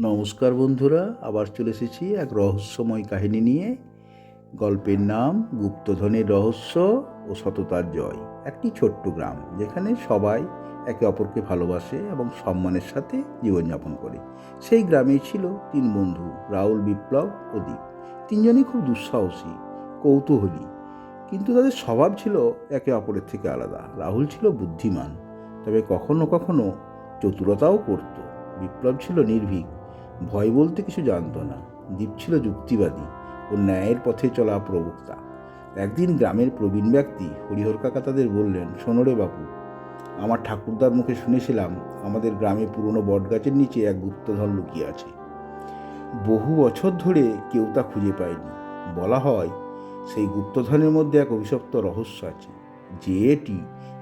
নমস্কার বন্ধুরা, আবার চলে এসেছি এক রহস্যময় কাহিনী নিয়ে। গল্পের নাম গুপ্তধনের রহস্য ও সততার জয়। একটি ছোট্ট গ্রাম যেখানে সবাই একে অপরকে ভালোবাসে এবং সম্মানের সাথে জীবনযাপন করে। সেই গ্রামেই ছিল তিন বন্ধু, রাহুল, বিপ্লব ও দীপ। তিনজনই খুব দুঃসাহসী, কৌতূহলী। কিন্তু তাদের স্বভাব ছিল একে অপরের থেকে আলাদা। রাহুল ছিল বুদ্ধিমান, তবে কখনো কখনো চতুরতাও করত। বিপ্লব ছিল নির্ভীক ভয় বলতে কিছু জানতো না। দীপ ছিল যুক্তিবাদী ও ন্যায়ের পথে চলা প্রবক্তা। একদিন গ্রামের প্রবীণ ব্যক্তি হরিহর কাকা তাদের বললেন শোনরে বাপু, আমার ঠাকুরদার মুখে শুনেছিলাম আমাদের গ্রামে পুরনো বটগাছের নিচে এক গুপ্তধন লুকিয়ে আছে। বহু বছর ধরে কেউ তা খুঁজে পায়নি। বলা হয়, সেই গুপ্তধনের মধ্যে এক অভিশপ্ত রহস্য আছে। যে এটি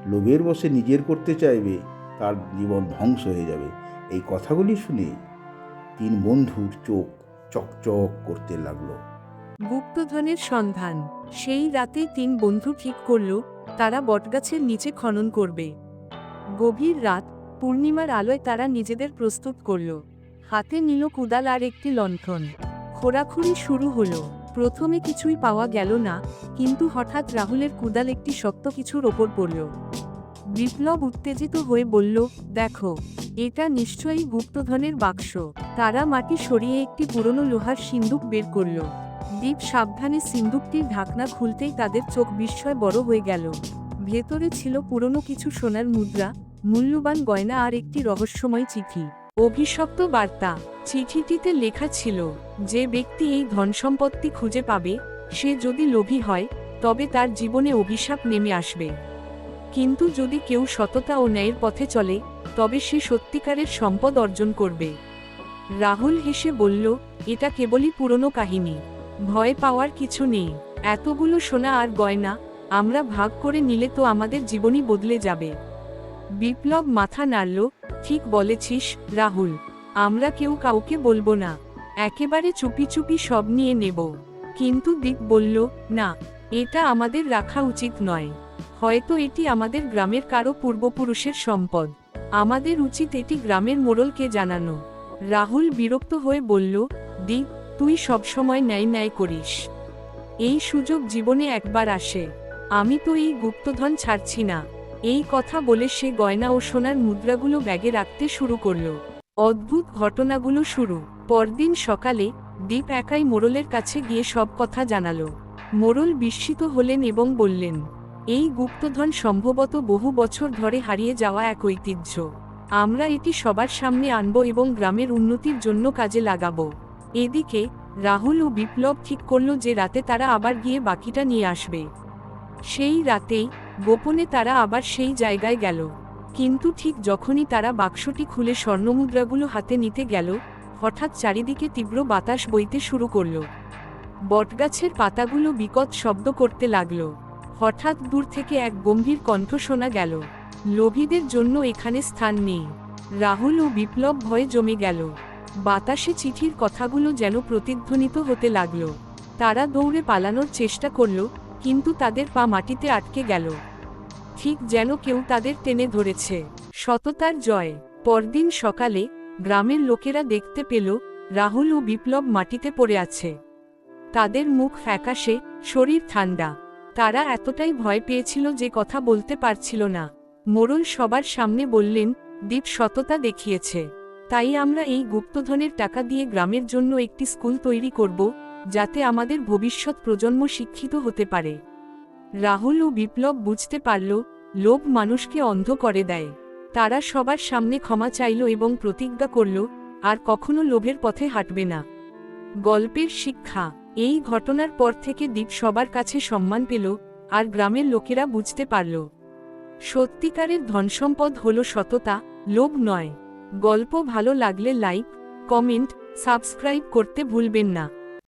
লোভের বসে নিজের করতে চাইবে, তার জীবন ধ্বংস হয়ে যাবে। এই কথাগুলি শুনে তিন বন্ধুর চোখ চকচক করতে লাগল। গুপ্তধনের সন্ধান, সেই রাতে তিন বন্ধু ঠিক করল, তারা বটগাছের নিচে খনন করবে। গভীর রাত, পূর্ণিমার আলোয় তারা নিজেদের প্রস্তুত করল। হাতে নিল কুদাল আর একটি লণ্ঠন। খোরাখুরি শুরু হলো। প্রথমে কিছুই পাওয়া গেল না, কিন্তু হঠাৎ রাহুলের কুদাল একটি শক্ত কিছুর ওপর পড়ল। বিপ্লব উত্তেজিত হয়ে বলল, দেখো, এটা নিশ্চয়ই গুপ্তধনের বাক্স। তারা মাটি সরিয়ে একটি পুরনো লোহার সিন্দুক বের করল। দীপ সাবধানে সিন্দুকটির ঢাকনা খুলতেই তাদের চোখ বিস্ময় বড় হয়ে গেল। ভেতরে ছিল পুরনো কিছু সোনার মুদ্রা, মূল্যবান গয়না আর একটি রহস্যময় চিঠি। অভিশপ্ত বার্তা। চিঠিটিতে লেখা ছিল, যে ব্যক্তি এই ধনসম্পত্তি খুঁজে পাবে, সে যদি লোভী হয়, তবে তার জীবনে অভিশাপ নেমে আসবে। কিন্তু যদি কেউ সততা ও ন্যায়ের পথে চলে, তবে সে সত্যিকারের সম্পদ অর্জন করবে। রাহুল হেসে বলল, এটা কেবলই পুরনো কাহিনী। ভয় পাওয়ার কিছু নেই। এতগুলো সোনা আর গয়না, আমরা ভাগ করে নিলে তো আমাদের জীবনই বদলে যাবে। বিপ্লব মাথা নাড়ল, ঠিক বলেছিস, রাহুল। আমরা কেউ কাউকে বলব না। একেবারে চুপি চুপি সব নিয়ে নেব। কিন্তু দীপ বলল, না, এটা আমাদের রাখা উচিত নয়। হয়তো এটি আমাদের গ্রামের কারও পূর্বপুরুষের সম্পদ। আমাদের উচিত এটি গ্রামের মোড়লকে জানানো। রাহুল বিরক্ত হয়ে বলল দীপ তুই সবসময় ন্যায় ন্যায় করিস। এই সুযোগ জীবনে একবার আসে। আমি তো এই গুপ্তধন ছাড়ছি না। এই কথা বলে সে গয়না ও সোনার মুদ্রাগুলো ব্যাগে রাখতে শুরু করল। অদ্ভুত ঘটনাগুলো শুরু। পরদিন সকালে দীপ একাই মোড়লের কাছে গিয়ে সব কথা জানালো। মোড়ল বিস্মিত হলেন এবং বললেন এই গুপ্তধন সম্ভবত বহু বছর ধরে হারিয়ে যাওয়া এক ঐতিহ্য। আমরা এটি সবার সামনে আনব এবং গ্রামের উন্নতির জন্য কাজে লাগাবো। এদিকে, রাহুল ও বিপ্লব ঠিক করল যে রাতে তারা আবার গিয়ে বাকিটা নিয়ে আসবে। সেই রাতেই, গোপনে তারা আবার সেই জায়গায় গেল। কিন্তু ঠিক যখনই তারা বাক্সটি খুলে স্বর্ণমুদ্রাগুলো হাতে নিতে গেল, হঠাৎ চারিদিকে তীব্র বাতাস বইতে শুরু করল। বটগাছের পাতাগুলো বিকট শব্দ করতে লাগল। হঠাৎ দূর থেকে এক গম্ভীর কণ্ঠ শোনা গেল। লোভীদের জন্য এখানে স্থান নেই। রাহুল ও বিপ্লব ভয়ে জমে গেল। বাতাসে চিঠির কথাগুলো যেন প্রতিধ্বনিত হতে লাগল। তারা দৌড়ে পালানোর চেষ্টা করল, কিন্তু তাদের পা মাটিতে আটকে গেল। ঠিক যেন কেউ তাদের টেনে ধরেছে। সততার জয়। পরদিন সকালে গ্রামের লোকেরা দেখতে পেল, রাহুল ও বিপ্লব মাটিতে পড়ে আছে। তাদের মুখ ফ্যাকাশে, শরীর ঠান্ডা। তারা এতটাই ভয় পেয়েছিল যে কথা বলতে পারছিল না। মোড়ল সবার সামনে বললেন দীপ সততা দেখিয়েছে। তাই আমরা এই গুপ্তধনের টাকা দিয়ে গ্রামের জন্য একটি স্কুল তৈরি করব, যাতে আমাদের ভবিষ্যৎ প্রজন্ম শিক্ষিত হতে পারে। রাহুল ও বিপ্লব বুঝতে পারল, লোভ মানুষকে অন্ধ করে দেয়। তারা সবার সামনে ক্ষমা চাইল এবং প্রতিজ্ঞা করল, আর কখনো লোভের পথে হাঁটবে না। গল্পের শিক্ষা এই ঘটনার পর থেকে দ্বীপ সবার কাছে সম্মান পেল, আর গ্রামের লোকেরা বুঝতে পারল। সত্যিকারের ধনসম্পদ হল সততা, লোভ নয়। গল্প ভালো লাগলে লাইক, কমেন্ট, সাবস্ক্রাইব করতে ভুলবেন না।